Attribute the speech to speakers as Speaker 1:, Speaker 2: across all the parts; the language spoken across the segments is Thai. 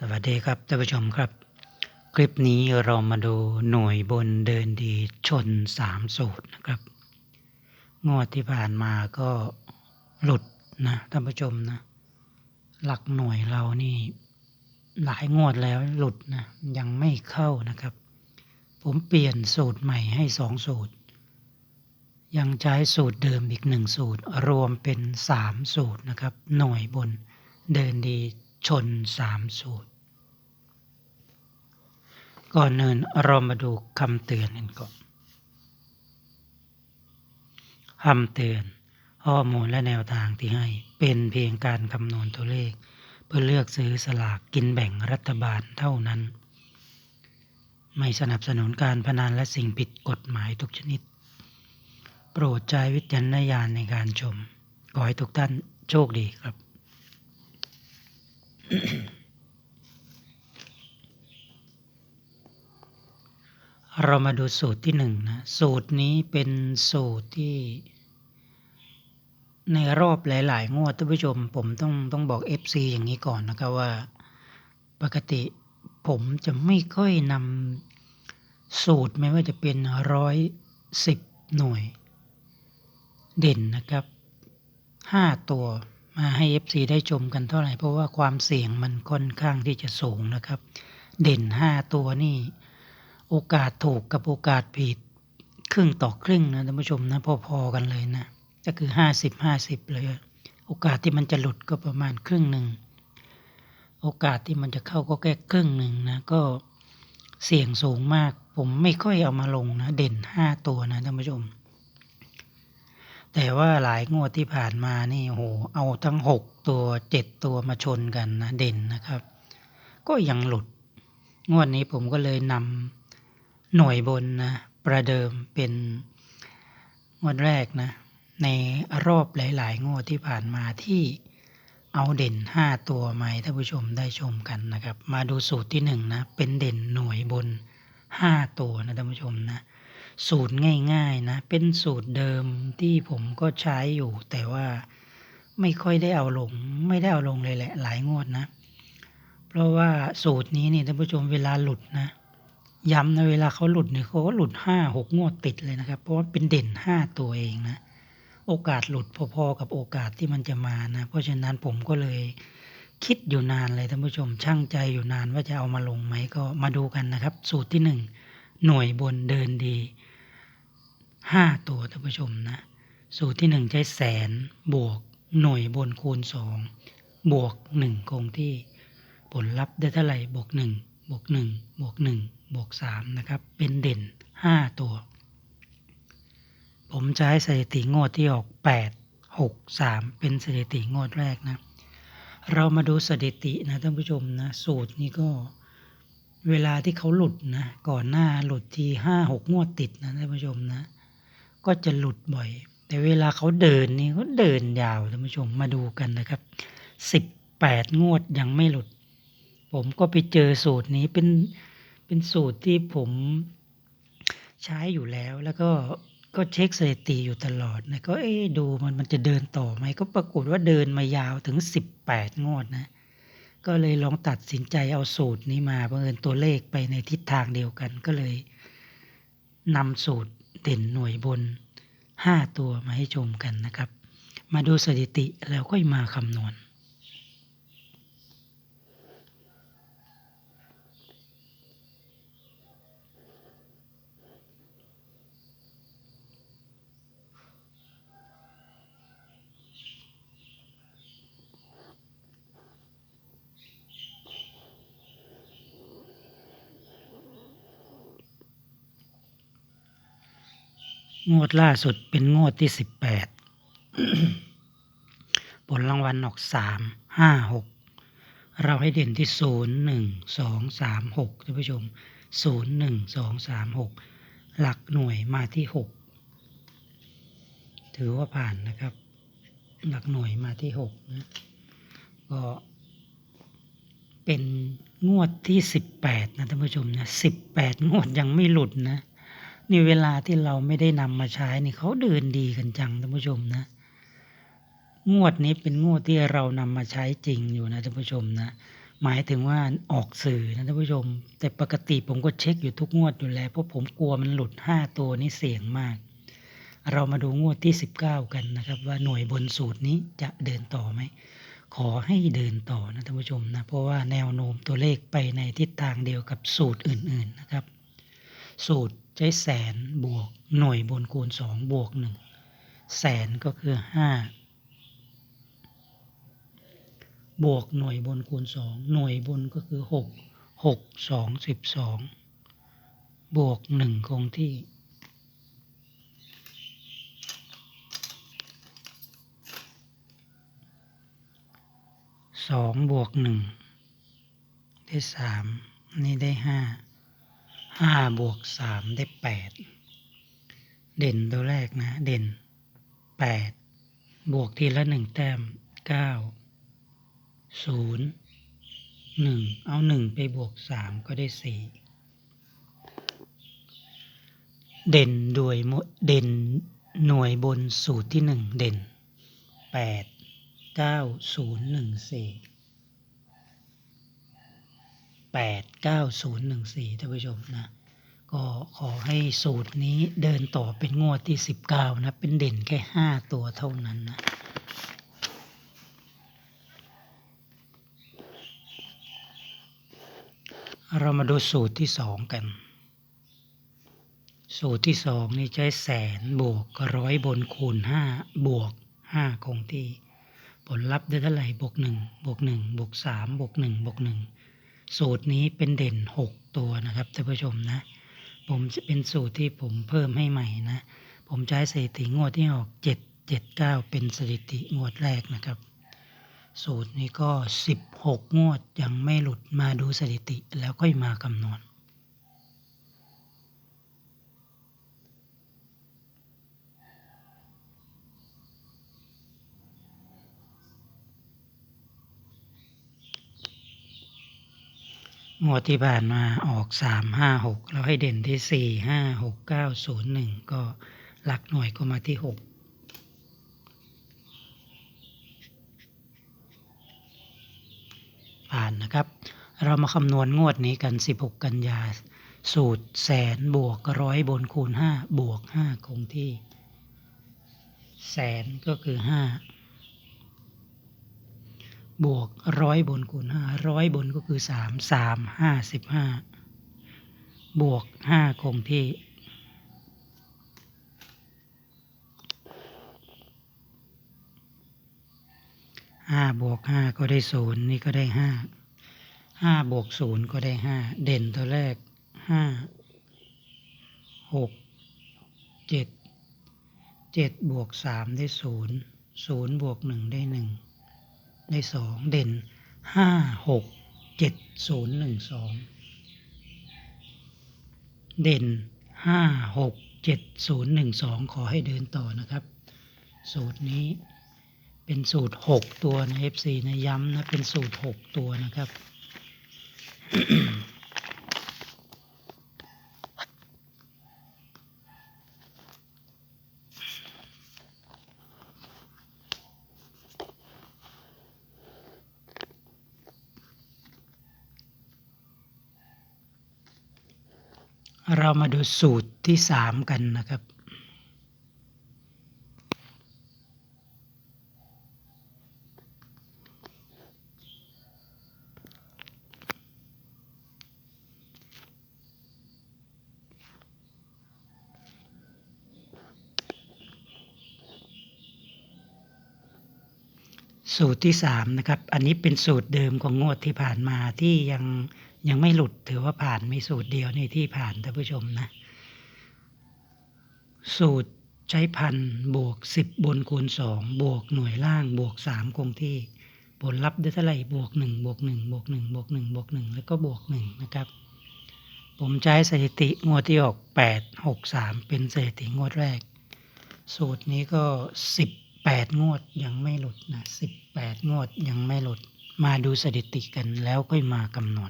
Speaker 1: สวัสดีครับท่านผู้ชมครับ คลิปนี้เรามาดูหน่วยบนเดินดีชนสามสูตรนะครับ งวดที่ผ่านมาก็หลุดนะท่านผู้ชมนะ หลักหน่วยเรานี่หลายงวดแล้วหลุดนะยังไม่เข้านะครับ ผมเปลี่ยนสูตรใหม่ให้สองสูตร ยังใช้สูตรเดิมอีกหนึ่งสูตร รวมเป็นสามสูตรนะครับ หน่วยบนเดินดี ชนสามสูตร ก่อนอื่นเรามาดูคำเตือนกันก่อนคำเตือนข้อมูลและแนวทางที่ให้เป็นเพียงการคำนวณตัวเลข เพื่อเลือกซื้อสลากกินแบ่งรัฐบาลเท่านั้น ไม่สนับสนุนการพนันและสิ่งผิดกฎหมายทุกชนิด โปรดใช้วิจารณญาณในการชม ขอให้ทุกท่านโชคดีครับ เรามาดูสูตรที่หนึ่งนะสูตรนี้เป็นสูตรที่ ในรอบหลาย ๆ งวดท่านผู้ชม ผมต้องต้องบอก FC อย่างนี้ก่อนนะครับว่า ปกติผมจะไม่ค่อยนำสูตรไม่ว่าจะเป็นร้อยสิบหน่วย เด่นนะครับห้าตัว มาให้ FC ได้ชมกันเท่าไหร่ เพราะว่าความเสี่ยงมันค่อนข้างที่จะสูงนะครับ เด่นห้าตัวนี่ โอกาสถูกกับโอกาสผิดครึ่งต่อครึ่งนะท่านผู้ชมนะพอๆกันเลยนะก็คือห้าสิบห้าสิบเลย โอกาสที่มันจะหลุดก็ประมาณครึ่งหนึ่งโอกาสที่มันจะเข้าก็แค่ครึ่งหนึ่งนะก็เสี่ยงสูงมาก ผมไม่ค่อยเอามาลงนะ เด่นห้าตัวนะท่านผู้ชม แต่ว่าหลายงวดที่ผ่านมานี่โหเอาทั้งหกตัวเจ็ดตัวมาชนกันนะเด่นนะครับ ก็ยังหลุด งวดนี้ผมก็เลยนำหน่วยบนนะประเดิมเป็นงวดแรกนะ ในรอบหลาย ๆ งวดที่ผ่านมาที่เอาเด่น5ตัวมาให้ท่านผู้ชมได้ชมกันนะครับ มาดูสูตรที่1นงนะเป็นเด่นหน่วยบน5ตัวนะท่านผู้ชมนะ สูตรง่ายๆนะ เป็นสูตรเดิมที่ผมก็ใช้อยู่ แต่ว่าไม่ค่อยได้เอาลง ไม่ได้เอาลงเลยแหละหลายงวดนะ เพราะว่าสูตรนี้นี่ท่านผู้ชมเวลาหลุดนะ ย้ำนะเวลาเขาหลุดเนี่ยเขาก็หลุดห้าหกงวดติดเลยนะครับ เพราะว่าเป็นเด่นห้าตัวเองนะ โอกาสหลุดพอๆกับโอกาสที่มันจะมานะ เพราะฉะนั้นผมก็เลยคิดอยู่นานเลยท่านผู้ชมช่างใจอยู่นานว่าจะเอามาลงไหมก็มาดูกันนะครับ สูตรที่หนึ่งหน่วยบนเดินดี ห้าตัวท่านผู้ชมนะ สูตรที่หนึ่งใช้แสนบวกหน่วยบนคูณสองบวกหนึ่งคงที่ผลลัพธ์ได้เท่าไหร่บวกหนึ่งบวกหนึ่งบวกหนึ่งบวกสามนะครับ เป็นเด่นห้าตัว ผมจะให้สถิติงวดที่ออกแปดหกสามเป็นสถิติงวดแรกนะ เรามาดูสถิตินะท่านผู้ชมนะสูตรนี้ก็เวลาที่เขาหลุดนะก่อนหน้าหลุดทีห้าหกงวดติดนะท่านผู้ชมนะ ก็จะหลุดบ่อย แต่เวลาเขาเดินนี่เขาเดินยาวท่านผู้ชมมาดูกันนะครับสิบแปดงวดยังไม่หลุด ผมก็ไปเจอสูตรนี้เป็นเป็นสูตรที่ผมใช้อยู่แล้วแล้วก็ก็เช็คสถิติอยู่ตลอดนะก็เอ๊ดูมันมันจะเดินต่อไหมก็ปรากฏว่าเดินมายาวถึงสิบแปดงวดนะ ก็เลยลองตัดสินใจเอาสูตรนี้มาเพื่อตัวเลขไปในทิศทางเดียวกันก็เลยนำสูตร เด่นหน่วยบนห้าตัวมาให้ชมกันนะครับ มาดูสถิติแล้วค่อยมาคำนวณ งวดล่าสุดเป็นงวดที่สิบแปดผลรางวัลออกสามห้าหกเราให้เด่นที่ศูนย์หนึ่งสองสามหกท่านผู้ชมศูนย์หนึ่งสองสามหกหลักหน่วยมาที่หกถือว่าผ่านนะครับ หลักหน่วยมาที่หกนะก็เป็นงวดที่สิบแปดนะท่านผู้ชมนะสิบแปดงวดยังไม่หลุดนะ นี่เวลาที่เราไม่ได้นำมาใช้นี่เขาเดินดีกันจังท่านผู้ชมนะ งวดนี้เป็นงวดที่เรานำมาใช้จริงอยู่นะท่านผู้ชมนะ หมายถึงว่าออกสื่อนะท่านผู้ชม แต่ปกติผมก็เช็คอยู่ทุกงวดอยู่แล้วเพราะผมกลัวมันหลุด5ตัวนี่เสี่ยงมาก เรามาดูงวดที่ 19 กันนะครับ ว่าหน่วยบนสูตรนี้จะเดินต่อไหมขอให้เดินต่อนะท่านผู้ชมนะเพราะว่าแนวโน้มตัวเลขไปในทิศทางเดียวกับสูตรอื่น ๆนะครับ สูตร ใช้แสนบวกหน่วยบนคูณ 2 บวก 1 แสนก็คือ 5 บวกหน่วยบนคูณ 2 หน่วยบนก็คือ 6 6 2 12 บวก 1 คงที่ สองบวกหนึ่งได้สามนี่ได้ห้า ห้าบวกสามได้แปดเด่นตัวแรกนะ เด่นแปดบวกทีละหนึ่งแต้มเก้าศูนย์หนึ่งเอาหนึ่งไปบวกสามก็ได้สี่เด่นด้วยมเด่นหน่วยบนสูตรที่หนึ่งเด่นแปดเก้าศูนย์หนึ่งสี่ แปดเก้าศูนย์หนึ่งสี่ท่านผู้ชมนะก็ขอให้สูตรนี้เดินต่อเป็นงวดที่สิบเก้านะ เป็นเด่นแค่ห้าตัวเท่านั้นนะเรามาดูสูตรที่สองกัน สูตรที่สองนี่ใช้แสนบวกร้อยบนคูณห้าบวกห้าคงที่ ผลลัพธ์ได้เท่าไหร่บวกหนึ่งบวกหนึ่งบวกสามบวกหนึ่งบวกหนึ่ง สูตรนี้เป็นเด่นหกตัวนะครับท่านผู้ชมนะ ผมจะเป็นสูตรที่ผมเพิ่มให้ใหม่นะ ผมใช้สถิติงวดที่ออกเจ็ดเจ็ดเก้าเป็นสถิติงวดแรกนะครับ สูตรนี้ก็สิบหกงวดยังไม่หลุดมาดูสถิติแล้วค่อยมาคำนวณ งวดที่ผ่านมาออกสามห้าหกเราให้เด่นที่สี่ห้าหกเก้าศูนย์หนึ่งก็หลักหน่วยก็มาที่หกผ่านนะครับ เรามาคำนวณงวดนี้กัน 16 กันยา สูตรแสนบวกร้อยบนคูณ 5 บวก 5 คงที่ แสนก็คือ 5 บวกร้อยบนคูณห้าร้อยบนก็คือสามสามห้าสิบห้าบวกห้าคงที่ ห้าบวกห้าก็ได้ศูนย์นี่ก็ได้ห้าห้าบวกศูนย์ก็ได้ห้าเด่นตัวแรกห้าหกเจ็ดเจ็ดบวกสามได้ศูนย์ศูนย์บวกหนึ่งได้หนึ่ง ในสองเด่นห้าหกเจ็ดศูนย์หนึ่งสองเด่นห้าหกเจ็ดศูนย์หนึ่งสองขอให้เดินต่อนะครับ สูตรนี้เป็นสูตรหกตัวนะ FC นะย้ำนะ เป็นสูตรหกตัวนะครับ เรามาดูสูตรที่สามกันนะครับ สูตรที่สามนะครับ อันนี้เป็นสูตรเดิมของงวดที่ผ่านมาที่ยัง ยังไม่หลุดถือว่าผ่านมีสูตรเดียวในที่ผ่านท่านผู้ชมนะ สูตรใช้พันบวกสิบบนคูณสองบวกหน่วยล่างบวกสามคงที่ผลลัพธ์ได้เท่าไหร่บวกหนึ่งบวกหนึ่งบวกหนึ่งบวกหนึ่งบวกหนึ่งแล้วก็บวกหนึ่งนะครับ ผมใช้สถิติงวดที่ออกแปดหกสามเป็นสถิติงวดแรก สูตรนี้ก็สิบแปดงวดยังไม่หลุดนะสิบแปดงวดยังไม่หลุด มาดูสถิติกันแล้วค่อยมาคำหนว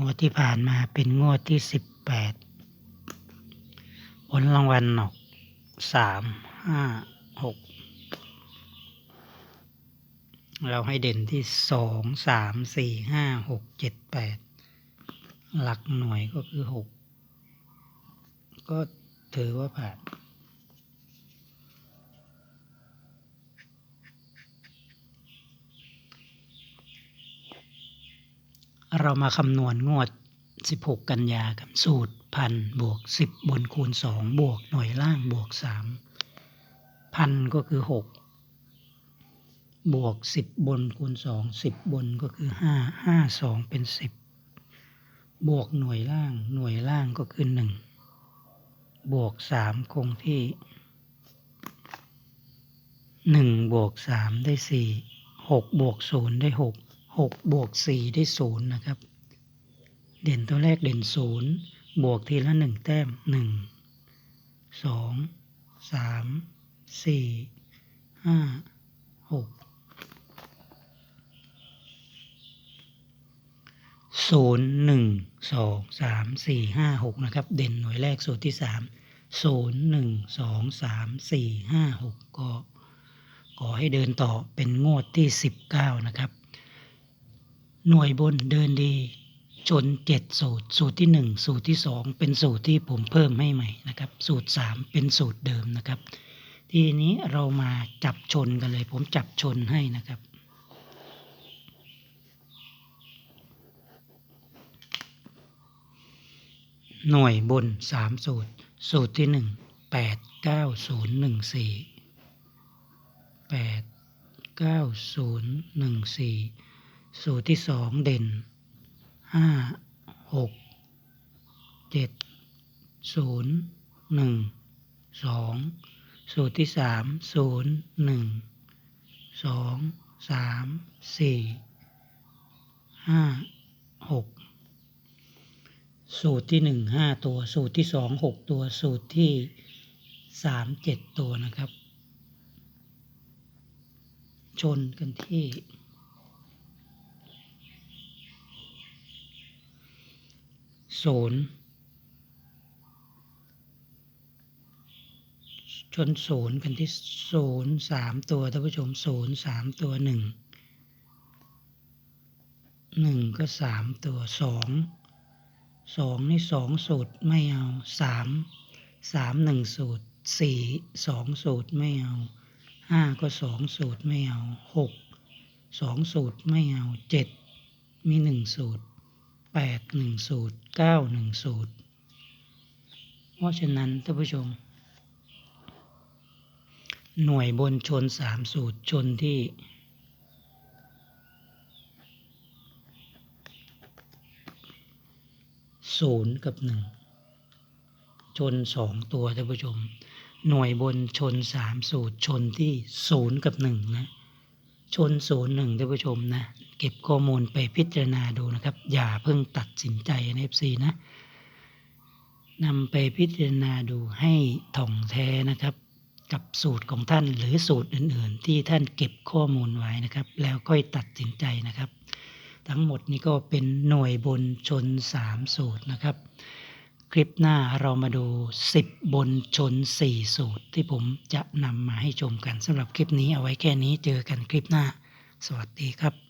Speaker 1: งวดที่ผ่านมาเป็นงวดที่สิบแปดผลรางวัลออกสามห้าหกเราให้เด่นที่สองสามสี่ห้าหกเจ็ดแปดหลักหน่วยก็คือหกก็ถือว่าผ่าน เรามาคำนวณงวด 16 กันยากับสูตรพันบวก 10 บนคูณ 2 บวกหน่วยล่างบวก 3 พันก็คือ 6 บวก 10 บนคูณ 2 10 บนก็คือ 5 5 2 เป็น 10 บวกหน่วยล่างหน่วยล่างก็คือ 1 บวก 3 คงที่ 1 บวก 3 ได้ 4 6 บวก 0 ได้ 6 6 บวก 4 ได้0นย์นะครับ เด่นตัวแรกเด่น 0 บวกทีละ 1 แต้ม 1 2 3 4 5 6ศูนย์หนึ่งสองสามสี่ห้าหกนะครับ เด่นหน่วยแรกสูตรที่สามศูนย์หนึ่งสองสามสี่ห้าหกก็ขอให้เดินต่อเป็นงวดที่สิบเก้านะครับ หน่วยบนเดินดีจนเจ็ดสูตร สูตรที่หนึ่งสูตรที่สองเป็นสูตรที่ผมเพิ่มให้ใหม่นะครับ สูตรสามเป็นสูตรเดิมนะครับ ทีนี้เรามาจับชนกันเลย ผมจับชนให้นะครับหน่วยบนสามสูตร สูตรที่หนึ่งแปดเก้าศูนย์หนึ่งสี่แปดเก้าศูนย์หนึ่งสี่ สูตรที่สองเด่นห้าหกเจ็ดศูนย์หนึ่งสองสูตรที่สามศูนย์หนึ่งสองสามสี่ห้าหกสูตรที่หนึ่งห้าตัว สูตรที่สองหกตัว สูตรที่สามเจ็ดตัวนะครับ ชนกันที่ ศูนย์ชนศูนย์กันที่ศูนย์สามตัวท่านผู้ชมศูนย์สามตัวหนึ่งหนึ่งก็สามตัวสองสองนี่สองสูตรไม่เอาสามสามหนึ่งสูตรสี่สองสูตรไม่เอาห้าก็สองสูตรไม่เอาหกสองสูตรไม่เอาเจ็ดมีหนึ่งสูตร แปดหนึ่งสูตรเก้าหนึ่งสูตร เพราะฉะนั้นท่านผู้ชม หน่วยบนชนสามสูตรชนที่ศูนย์กับหนึ่งชนสองตัวท่านผู้ชม หน่วยบนชนสามสูตรชนที่ศูนย์กับหนึ่งนะ ชนศูนย์หนึ่งท่านผู้ชมนะเก็บข้อมูลไปพิจารณาดูนะครับ อย่าเพิ่งตัดสินใจในเอฟซีนะนำไปพิจารณาดูให้ถ่องแท้นะครับ กับสูตรของท่านหรือสูตรอื่น ๆ ที่ท่านเก็บข้อมูลไว้นะครับ แล้วค่อยตัดสินใจนะครับ ทั้งหมดนี้ก็เป็นหน่วยบนชน 3 สูตรนะครับ คลิปหน้าเรามาดู10บนชน4สูตร ที่ผมจะนำมาให้ชมกันสำหรับคลิปนี้เอาไว้แค่นี้เจอกันคลิปหน้า สวัสดีครับ